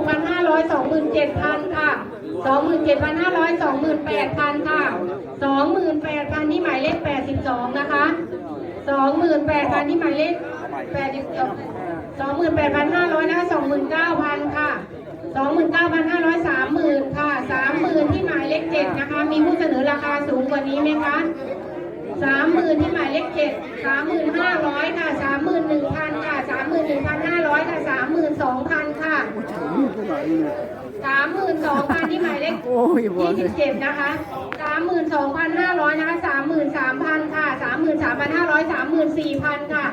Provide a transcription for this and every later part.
กพันห้าร้อยสองหมื่นเจ็ดพันค่ะสองหมื่นเจ็ดพันห้าร้อยสองหมื่นแปดพันค่ะสองหมื่นแปดพันที่หมายเลขแปดสิบสองนะคะสองหมื่นแปดพันที่หมายเลขแปดสิบสองหมื่นแปดพันห้าร้อยนะคะสองหมื่นเก้าพันค่ะสองหมื่นเก้าพันห้าร้อยสามหมื่นค่ะสามหมื่นที่หมายเลขเจ็ดนะคะ มีผู้เสนอราคาสูงกว่านี้ไหมคะ สามหมื่นที่หมายเลขเจ็ดสามหมื่นห้าร้อยค่ะสามหมื่นหนึ่งพันค่ะสามหมื่นหนึ่งพันห้าร้อยค่ะสามหมื่นสองพันค่ะสามหมื่นสองพันที่หมายเลขยี่สิบเจ็ดนะคะสามหมื่นสองพันห้าร้อยนะคะสามหมื่นสามพันค่ะสามหมื่นสามพันห้าร้อยสามหมื่นสี่พันค่ะ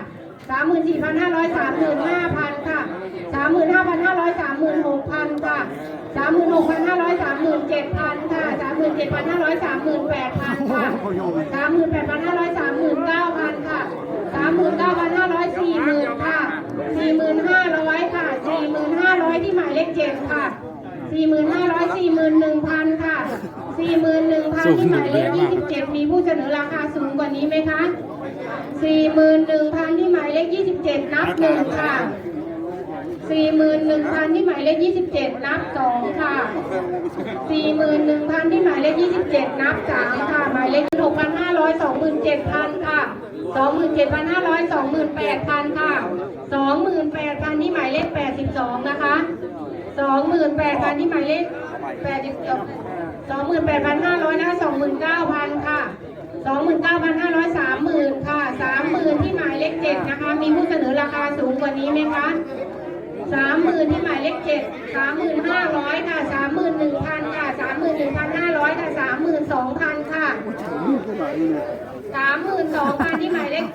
สามหมื่นสี่พันห้าร้อยสามหมื่นห้าพันค่ะสามหมื่นห้าพันห้าร้อยสามหมื่นหกพันค่ะสามหมื่นหกพันห้าร้อยสามหมื่นเจ็ดพันค่ะสามหมื่น เจ็ดพันห้าร้อยสามหมื่นแปดพันค่ะสามหมื่นแปดพันห้าร้อยสามหมื่นเก้าพันค่ะสามหมื่นเก้าพันห้าร้อยสี่หมื่นค่ะสี่หมื่นห้าร้อยค่ะสี่หมื่นห้าร้อยที่หมายเลขเจ็ดค่ะสี่หมื่นห้าร้อยสี่หมื่นหนึ่งพันค่ะสี่หมื่นหนึ่งพันที่หมายเลขยี่สิบเจ็ดมีผู้เสนอราคาสูงกว่านี้ไหมคะสี่หมื่นหนึ่งพันที่หมายเลขยี่สิบเจ็ดนับหนึ่งค่ะ สี่หมื่นหนึ่งพันที่หมายเลขยี่สิบเจ็ดนับสองค่ะสี่หมื่นหนึ่งพันที่หมายเลขยี่สิบเจ็ดนับสามค่ะ หมายเลขหกพันห้าร้อยสองหมื่นเจ็ดพันค่ะสองหมื่นเจ็ดพันห้าร้อยสองหมื่นแปดพันค่ะสองหมื่นแปดพันที่หมายเลขแปดสิบสองนะคะสองหมื่นแปดพันที่หมายเลขแปดสิบสองสองหมื่นแปดพันห้าร้อยนะสองหมื่นเก้าพันค่ะสองหมื่นเก้าพันห้าร้อยสามหมื่นค่ะสามหมื่นที่หมายเลขเจ็ดนะคะ มีผู้เสนอราคาสูงกว่านี้ไหมคะ สามหมื่นที่หมายเลขเจ็ดสามหมื่นห้าร้อยค่ะสามหมื่นหนึ่งพันค่ะสามหมื่นหนึ่งพันห้าร้อยค่ะสามหมื่นสองพันค่ะสามหมื่นสองพันที่หมายเลข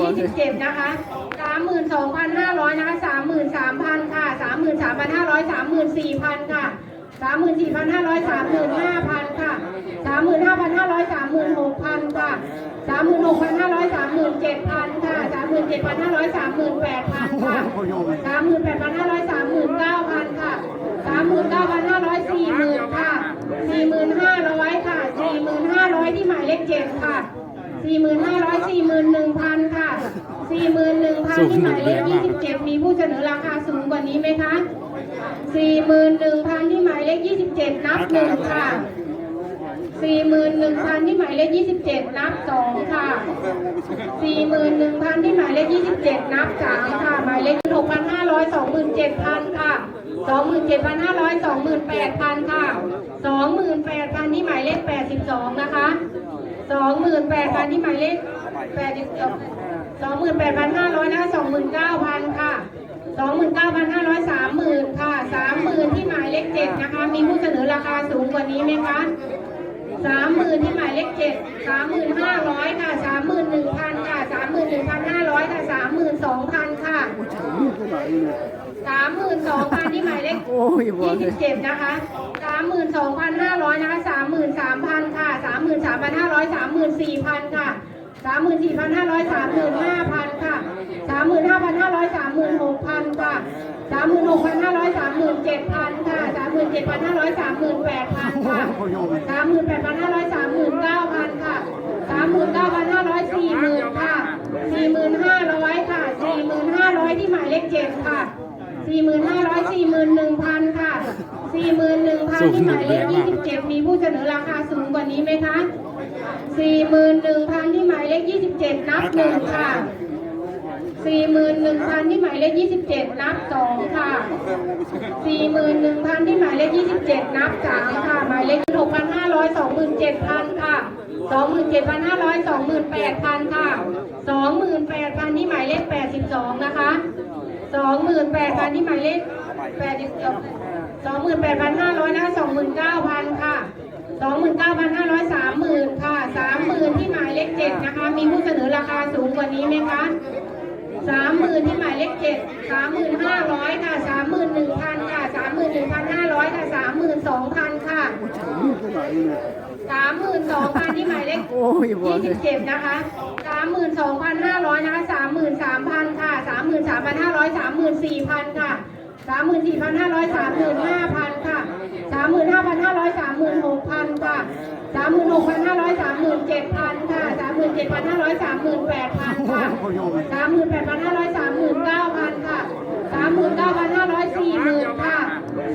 ยี่สิบเจ็ดนะคะสามหมื่นสองพันห้าร้อยนะคะสามหมื่นสามพันค่ะสามหมื่นสามพันห้าร้อยสามหมื่นสี่พันค่ะสามหมื่นสี่พันห้าร้อยสามหมื่นห้าพันค่ะสามหมื่นห้าพันห้าร้อยสามหมื่นหกพันค่ะ สามหมื่นหกพันห้าร้อยสามหมื่นเจ็ดพันค่ะสามหมื่นเจ็ดพันห้าร้อยสามหมื่นแปดพันค่ะสามหมื่นแปดพันห้าร้อยสามหมื่นเก้าพันค่ะสามหมื่นเก้าพันห้าร้อยสี่หมื่นค่ะสี่หมื่นห้าร้อยค่ะสี่หมื่นห้าร้อยที่หมายเลขเจ็ดค่ะสี่หมื่นห้าร้อยสี่หมื่นหนึ่งพันค่ะสี่หมื่นหนึ่งพันที่หมายเลขยี่สิบเจ็ดมีผู้เสนอราคาสูงกว่านี้ไหมคะสี่หมื่นหนึ่งพันที่หมายเลขยี่สิบเจ็ดนับหนึ่งค่ะสี่หมื่นหนึ่งพันที่หมาย เลขยี่สิบเจ็ดนับสองค่ะสี่หมื่นหนึ่งพันที่หมายเลขยี่สิบเจ็ดนับสามค่ะ หมายเลขหกพันห้าร้อยสองหมื่นเจ็ดพันค่ะสองหมื่นเจ็ดพันห้าร้อยสองหมื่นแปดพันค่ะสองหมื่นแปดพันที่หมายเลขแปดสิบสองนะคะสองหมื่นแปดพันที่หมายเลขแปดสิบสองหมื่นแปดพันห้าร้อยนะคะสองหมื่นเก้าพันค่ะสองหมื่นเก้าพันห้าร้อยสามหมื่นค่ะสามหมื่นที่หมายเลขเจ็ดนะคะ มีผู้เสนอราคาสูงกว่านี้ไหมคะสาม หมื่นที่หมายเลขเจ็ดสามหมื่นห้าร้อยค่ะสามหมื่นหนึ่งพันค่ะสามหมื่นหนึ่งพันห้าร้อยค่ะสามหมื่นสองพันค่ะสามหมื่นสองพันที่หมายเลขยี่สิบเจ็ดนะคะสามหมื่นสองพันห้าร้อยนะคะสามหมื่นสามพันค่ะสามหมื่นสามพันห้าร้อยสามหมื่นสี่พันค่ะ สามหมื่นสี่พันห้าร้อยสามหมื่นห้าพันค่ะสามหมื่นห้าพันห้าร้อยสามหมื่นหกพันค่ะสามหมื่นหกพันห้าร้อยสามหมื่นเจ็ดพันค่ะสามหมื่นเจ็ดพันห้าร้อยสามหมื่นแปดพันค่ะสามหมื่นแปดพันห้าร้อยสามหมื่นเก้าพันค่ะสามหมื่นเก้าพันห้าร้อยสี่หมื่นค่ะสี่หมื่นห้าร้อยค่ะสี่หมื่นห้าร้อยที่หมายเลขเจ็ดค่ะสี่หมื่นห้าร้อยสี่หมื่นหนึ่งพันค่ะสี่หมื่นหนึ่งพันที่หมายเลขยี่สิบเจ็ดมีผู้เสนอราคาสูงกว่านี้ไหมคะสี่หมื่น ขยี่สิบเจ็ดนับหนึ่งค่ะสี่หมื่นหนึ่งพันที่หมายเลขยี่สิบเจ็ดนับสองค่ะสี่หมื่นหนึ่งพันที่หมายเลขยี่สิบเจ็ดนับสามค่ะ หมายเลขหกพันห้าร้อยสองหมื่นเจ็ดพันค่ะสองหมื่นเจ็ดพันห้าร้อยสองหมื่นแปดพันค่ะสองหมื่นแปดพันที่หมายเลขแปดสิบสองนะคะสองหมื่นแปดพันที่หมายเลขแปดสิบสองหมื่นแปดพันห้าร้อยนะสองหมื่นเก้าพันค่ะสองหมื่นเก้าพันห้าร้อยสามหมื่นค่ะสาม ขเจ็ดนะคะ มีผู้เสนอราคาสูงกว่านี้ไหมคะสามหมื่นที่หมายเลขเจ็ดสามหมื่นห้าร้อยค่ะสามหมื่นหนึ่งพันค่ะสามหมื่นหนึ่งพันห้าร้อยค่ะสามหมื่นสองพันค่ะสามหมื่นสองพันที่หมายเลขยี่สิบเจ็ดนะคะสามหมื่นสองพันห้าร้อยนะคะสามหมื่นสามพันค่ะสามหมื่นสามพันห้าร้อยสามหมื่นสี่พันค่ะ สามหมื่นสี่พันห้าร้อยสามหมื่นห้าพันค่ะสามหมื่นห้าพันห้าร้อยสามหมื่นหกพันค่ะสามหมื่นหกพันห้าร้อยสามหมื่นเจ็ดพันค่ะสามหมื่นเจ็ดพันห้าร้อยสามหมื่นแปดพันค่ะสามหมื่นแปดพันห้าร้อยสามหมื่นเก้าพันค่ะสามหมื่นเก้าพันห้าร้อยสี่หมื่นค่ะ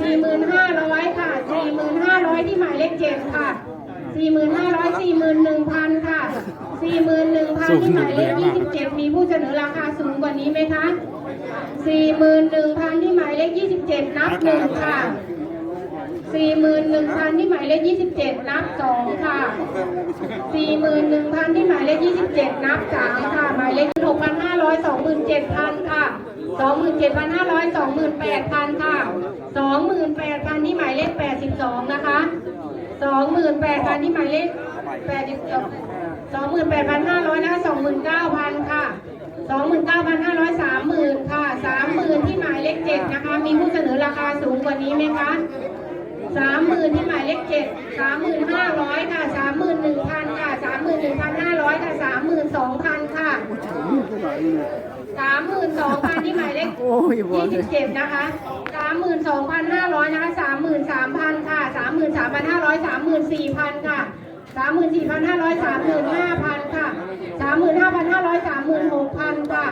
สี่หมื่นห้าร้อยค่ะสี่หมื่นห้าร้อยที่หมายเลขเจ็ดค่ะสี่หมื่นห้าร้อยสี่หมื่นหนึ่งพัน สี่หมื่นหนึ่งพันที่หมายเลขยี่สิบเจ็ดมีผู้เสนอราคาสูงกว่านี้ไหมคะสี่หมื่นหนึ่งพันที่หมายเลขยี่สิบเจ็ดนับหนึ่งค่ะสี่หมื่นหนึ่งพันที่หมายเลขยี่สิบเจ็ดนับสองค่ะสี่หมื่นหนึ่งพันที่หมายเลขยี่สิบเจ็ดนับสามค่ะ หมายเลขหกพันห้าร้อยสองหมื่นเจ็ดพันค่ะสองหมื่นเจ็ดพันห้าร้อยสองหมื่นแปดพันค่ะสองหมื่นแปดพันที่หมายเลขแปดสิบสองนะคะสองหมื่นแปดพันที่หมายเลขแปดสิบสอง สองหมื่นแปดพันห้าร้อยนะคะสองหมื่นเก้าพันค่ะสองหมื่นเก้าพันห้าร้อยสามหมื่นค่ะสามหมื่นที่หมายเลขเจ็ดนะคะ มีผู้เสนอราคาสูงกว่านี้ไหมคะสามหมื่นที่หมายเลขเจ็ดสามหมื่นห้าร้อยค่ะสามหมื่นหนึ่งพันค่ะสามหมื่นหนึ่งพันห้าร้อยค่ะสามหมื่นสองพันค่ะสามหมื่นสองพันที่หมายเลขยี่สิบเจ็ดนะคะสามหมื่นสองพันห้าร้อยนะคะสามหมื่นสามพันค่ะสามหมื่นสามพันห้าร้อยสามหมื่นสี่พันค่ะ สามหมื่นสี่พันห้าร้อยสามหมื่นห้าพันค่ะสามหมื่นห้าพันห้าร้อยสามหมื่นหกพันค่ะ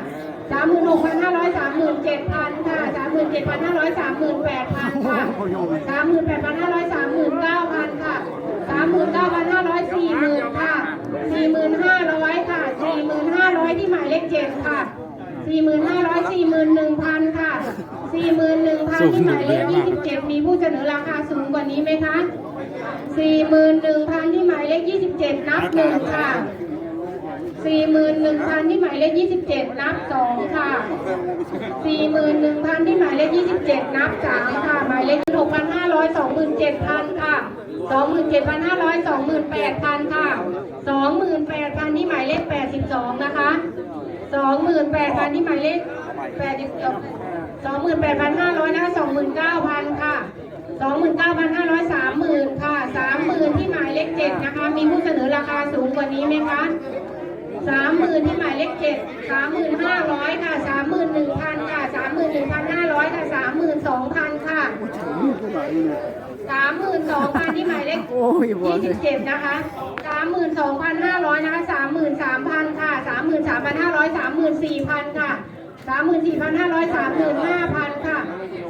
สามหมื่นหกพันห้าร้อยสามหมื่นเจ็ดพันค่ะสามหมื่นเจ็ดพันห้าร้อยสามหมื่นแปดพันค่ะสามหมื่นแปดพันห้าร้อยสามหมื่นเก้าพันค่ะสามหมื่นเก้าพันห้าร้อยสี่หมื่นค่ะสี่หมื่นห้าร้อยค่ะสี่หมื่นห้าร้อยที่หมายเลขเจ็ดค่ะสี่หมื่นห้าร้อยสี่หมื่นหนึ่งพันค่ะสี่หมื่นหนึ่งพันที่หมายเลขยี่สิบเจ็ดมีผู้เสนอราคาสูงกว่านี้ไหมคะ สี่หมื่นหนึ่งพันที่หมายเลขยี่สิบเจ็ดนับหนึ่งค่ะสี่หมื่นหนึ่งพันที่หมายเลขยี่สิบเจ็ดนับสองค่ะสี่หมื่นหนึ่งพันที่หมายเลขยี่สิบเจ็ดนับสามค่ะ หมายเลขหกพันห้าร้อยสองหมื่นเจ็ดพันค่ะสองหมื่นเจ็ดพันห้าร้อยสองหมื่นแปดพันค่ะสองหมื่นแปดพันที่หมายเลขแปดสิบสองนะคะสองหมื่นแปดพันที่หมายเลขแปดสิบสองหมื่นแปดพันห้าร้อยนะคะสองหมื่นเก้าพันค่ะ สองหมื่นเก้าพันห้าร้อยสามหมื่นค่ะสามหมื่นที่หมายเลขเจ็ดนะคะ มีผู้เสนอราคาสูงกว่านี้ไหมคะสามหมื่นที่หมายเลขเจ็ดสามหมื่นห้าร้อยค่ะสามหมื่นหนึ่งพันค่ะสามหมื่นหนึ่งพันห้าร้อยค่ะสามหมื่นสองพันค่ะสามหมื่นสองพันที่หมายเลขยี่สิบเจ็ดนะคะสามหมื่นสองพันห้าร้อยนะคะสามหมื่นสามพันค่ะสามหมื่นสามพันห้าร้อยสามหมื่นสี่พันค่ะ สามหมื่นสี่พันห้าร้อยสามหมื่นห้าพันค่ะ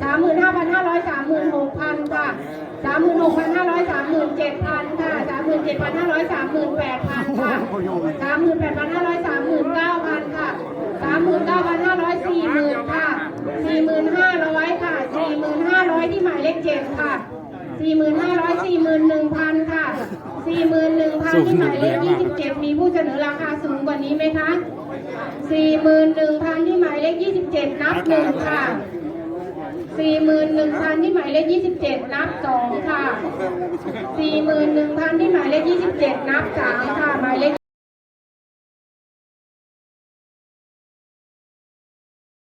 สามหมื่นห้าพันห้าร้อยสามหมื่นหกพันค่ะสามหมื่นหกพันห้าร้อยสามหมื่นเจ็ดพันค่ะสามหมื่นเจ็ดพันห้าร้อยสามหมื่นแปดพันค่ะสามหมื่นแปดพันห้าร้อยสามหมื่นเก้าพันค่ะสามหมื่นเก้าพันห้าร้อยสี่หมื่นค่ะสี่หมื่นห้าร้อยค่ะสี่หมื่นห้าร้อยที่หมายเลขเจ็ดค่ะสี่หมื่นห้าร้อยสี่หมื่นหนึ่งพันค่ะสี่หมื่นหนึ่งพันที่หมายเลขยี่สิบเจ็ดมีผู้เสนอราคาสูงกว่านี้ไหมคะสี่หมื่น ขยี่สิบเจ็ดนับหนึ่งค่ะสี่หมื่นหนึ่งพันที่หมายเลขยี่สิบเจ็ดนับสองค่ะสี่หมื่นหนึ่งพันที่หมายเลขยี่สิบเจ็ดนับส